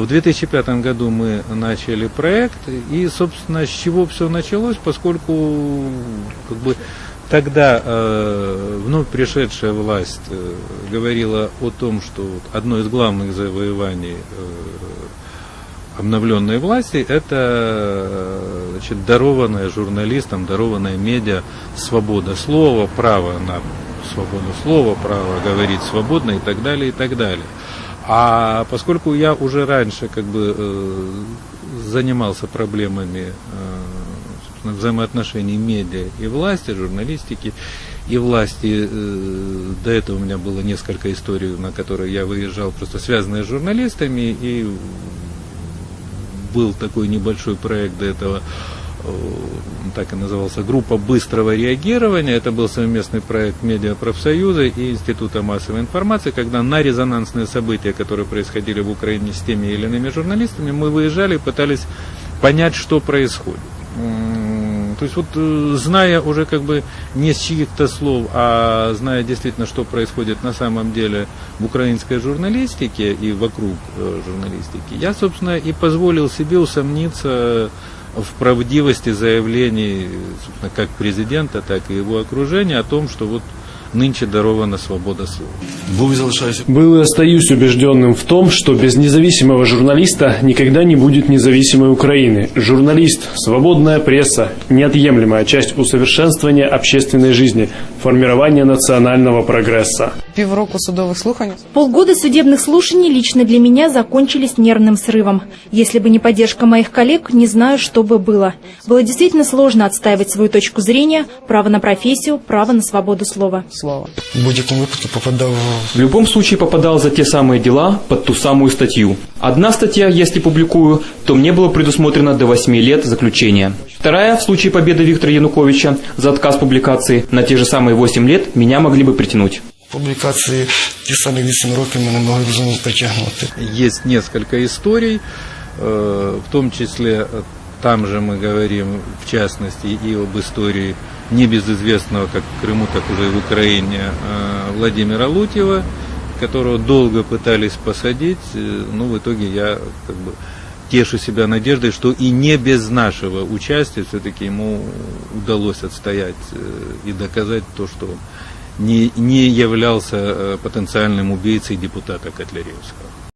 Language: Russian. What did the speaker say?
В 2005 году мы начали проект, и, собственно, с чего все началось, поскольку как бы, тогда э, вновь пришедшая власть э, говорила о том, что вот одно из главных завоеваний э, обновленной власти это э, значит, дарованная журналистам, дарованная медиа свобода слова, право на свободу слова, право говорить свободно и так далее, и так далее. А поскольку я уже раньше как бы э, занимался проблемами э, взаимоотношений медиа и власти, журналистики и власти, э, до этого у меня было несколько историй, на которые я выезжал, просто связанные с журналистами, и был такой небольшой проект до этого так и назывался, группа быстрого реагирования. Это был совместный проект Медиапрофсоюза и Института массовой информации, когда на резонансные события, которые происходили в Украине с теми или иными журналистами, мы выезжали и пытались понять, что происходит. То есть вот э, зная уже как бы не с чьих-то слов, а зная действительно, что происходит на самом деле в украинской журналистике и вокруг э, журналистики, я, собственно, и позволил себе усомниться в правдивости заявлений как президента, так и его окружения о том, что вот нынче дарована свобода слова. Был и остаюсь убежденным в том, что без независимого журналиста никогда не будет независимой Украины. Журналист, свободная пресса – неотъемлемая часть усовершенствования общественной жизни, формирования национального прогресса. Півроку судовых слухань. Полгода судебных слушаний лично для меня закончились нервным срывом. Если бы не поддержка моих коллег, не знаю, что бы было. Было действительно сложно отстаивать свою точку зрения, право на профессию, право на свободу слова Слова. В будь-якому випадку попадав В любом случае попадал за те самые дела под ту самую статью. Одна статья, если публикую, то мне было предусмотрено до 8 лет заключения. Вторая, в случае победы Виктора Януковича за отказ публикации, на те же самые 8 лет меня могли бы притянуть. публікації ті самі 8 років мене могли б знову притягнути. Есть несколько историй, э, в том числе э, там же мы говорим, в частности, и об истории небезызвестного, как в Крыму, так уже и в Украине, э, Владимира Лутьева, которого долго пытались посадить, э, но в итоге я как бы тешу себя надеждой, что и не без нашего участия все-таки ему удалось отстоять э, и доказать то, что он не, не являлся потенциальным убийцей депутата Котляревского.